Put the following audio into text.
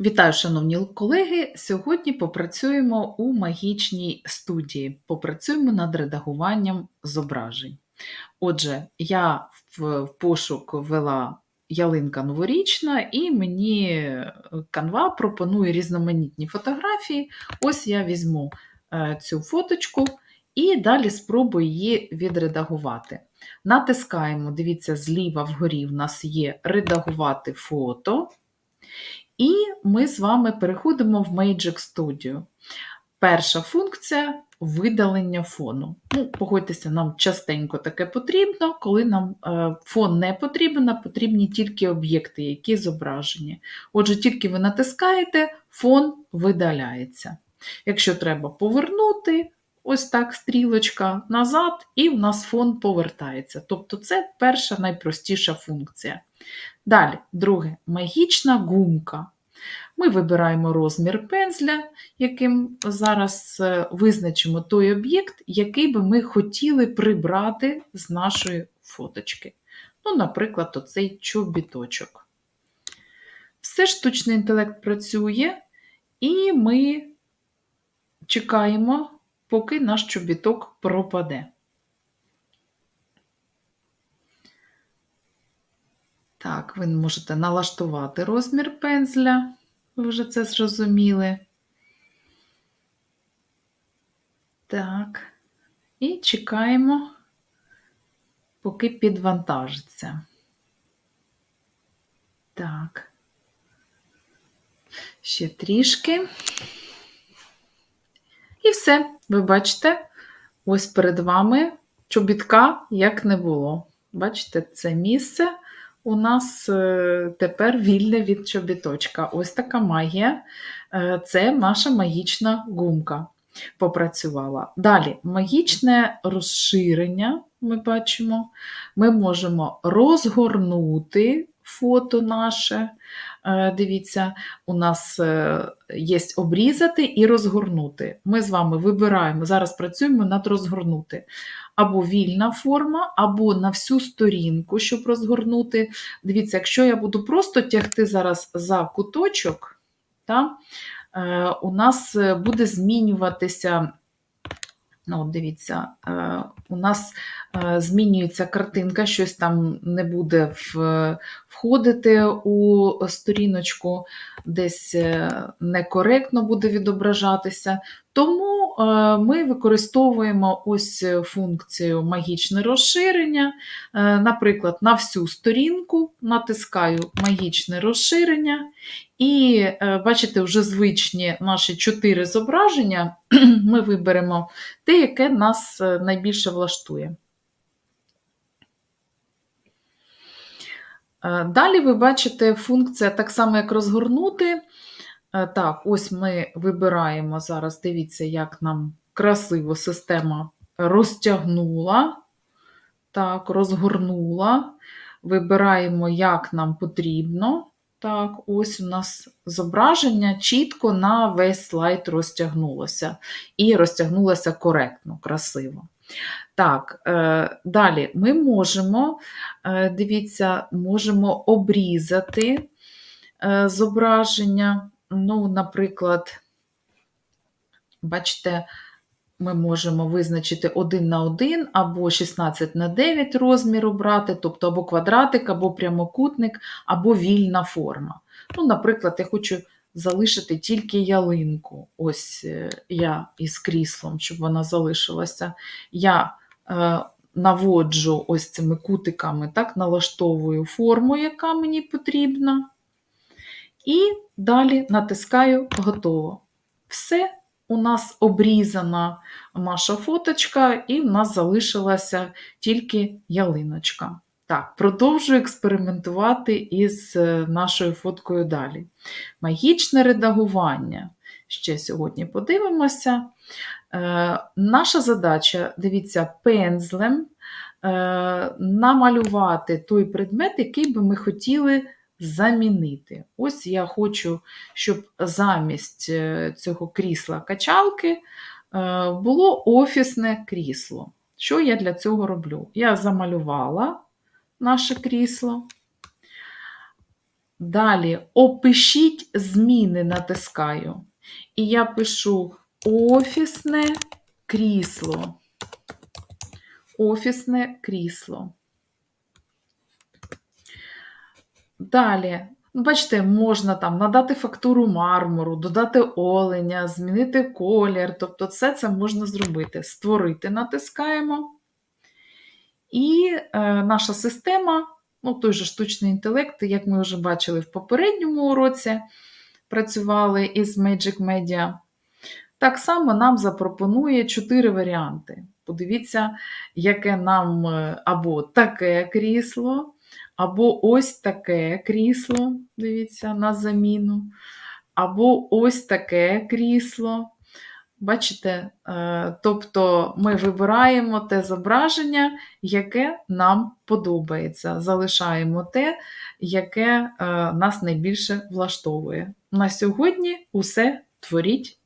Вітаю, шановні колеги! Сьогодні попрацюємо у магічній студії, попрацюємо над редагуванням зображень. Отже, я в пошук ввела ялинка новорічна, і мені е, канва пропонує різноманітні фотографії. Ось я візьму е, цю фоточку і далі спробую її відредагувати. Натискаємо, дивіться, зліва вгорі в нас є редагувати фото. І ми з вами переходимо в Magic Studio. Перша функція видалення фону. Ну, Погодьтеся, нам частенько таке потрібно, коли нам е, фон не потрібен, потрібні тільки об'єкти, які зображені. Отже, тільки ви натискаєте, фон видаляється. Якщо треба повернути, ось так стрілочка назад, і в нас фон повертається. Тобто це перша найпростіша функція. Далі, друге, магічна гумка. Ми вибираємо розмір пензля, яким зараз е, визначимо той об'єкт, який би ми хотіли прибрати з нашої фоточки. Ну, Наприклад, оцей чобіточок. Все штучний інтелект працює, і ми чекаємо, поки наш чобіток пропаде. Так, ви можете налаштувати розмір пензля, ви вже це зрозуміли. Так, і чекаємо, поки підвантажиться. Так, ще трішки. І все, ви бачите, ось перед вами чобітка як не було. Бачите, це місце у нас е, тепер вільне від чобіточка. Ось така магія. Е, це наша магічна гумка попрацювала. Далі, магічне розширення, ми бачимо, ми можемо розгорнути фото наше. Е, дивіться, у нас є обрізати і розгорнути. Ми з вами вибираємо, зараз працюємо над розгорнути або вільна форма, або на всю сторінку, щоб розгорнути. Дивіться, якщо я буду просто тягти зараз за куточок, та, е, у нас е, буде змінюватися. Ну, Дивіться, е, у нас е, змінюється картинка, щось там не буде входити у сторіночку, десь е, некоректно буде відображатися. Тому ми використовуємо ось функцію магічне розширення. Наприклад, на всю сторінку натискаю магічне розширення, і бачите, вже звичні наші чотири зображення. Ми виберемо те, яке нас найбільше влаштує. Далі ви бачите функція так само, як розгорнути. Так, ось ми вибираємо зараз, дивіться, як нам красиво система розтягнула, так, розгорнула. Вибираємо, як нам потрібно. Так, ось у нас зображення чітко на весь слайд розтягнулося. І розтягнулося коректно, красиво. Так, е, далі ми можемо, е, дивіться, можемо обрізати е, зображення. Ну, наприклад, бачите, ми можемо визначити 1 на 1 або 16 на 9 розмір обрати, тобто або квадратик, або прямокутник, або вільна форма. Ну, Наприклад, я хочу залишити тільки ялинку. Ось е, я із кріслом, щоб вона залишилася. Я е, наводжу ось цими кутиками, так, налаштовую форму, яка мені потрібна. І далі натискаю Готово. Все, у нас обрізана наша фоточка, і в нас залишилася тільки ялиночка. Так, продовжую експериментувати із е, нашою фоткою далі. Магічне редагування. Ще сьогодні подивимося. Е, Наша задача, дивіться, пензлем е, намалювати той предмет, який би ми хотіли замінити. Ось я хочу, щоб замість е, цього крісла качалки е, було офісне крісло. Що я для цього роблю? Я замалювала наше крісло. Далі опишіть зміни, натискаю. І я пишу офісне крісло. Офісне крісло. Далі, ну, бачите, можна там надати фактуру мармуру, додати оленя, змінити колір. Тобто, все це можна зробити. Створити натискаємо. І е, наша система, ну, той же штучний інтелект, як ми вже бачили в попередньому уроці, працювали із Magic Media. Так само нам запропонує чотири варіанти. Подивіться, яке нам е, або таке крісло, або ось таке крісло, дивіться, на заміну, або ось таке крісло. Бачите, е, тобто ми вибираємо те зображення, яке нам подобається. Залишаємо те, яке е, нас найбільше влаштовує. На сьогодні усе творіть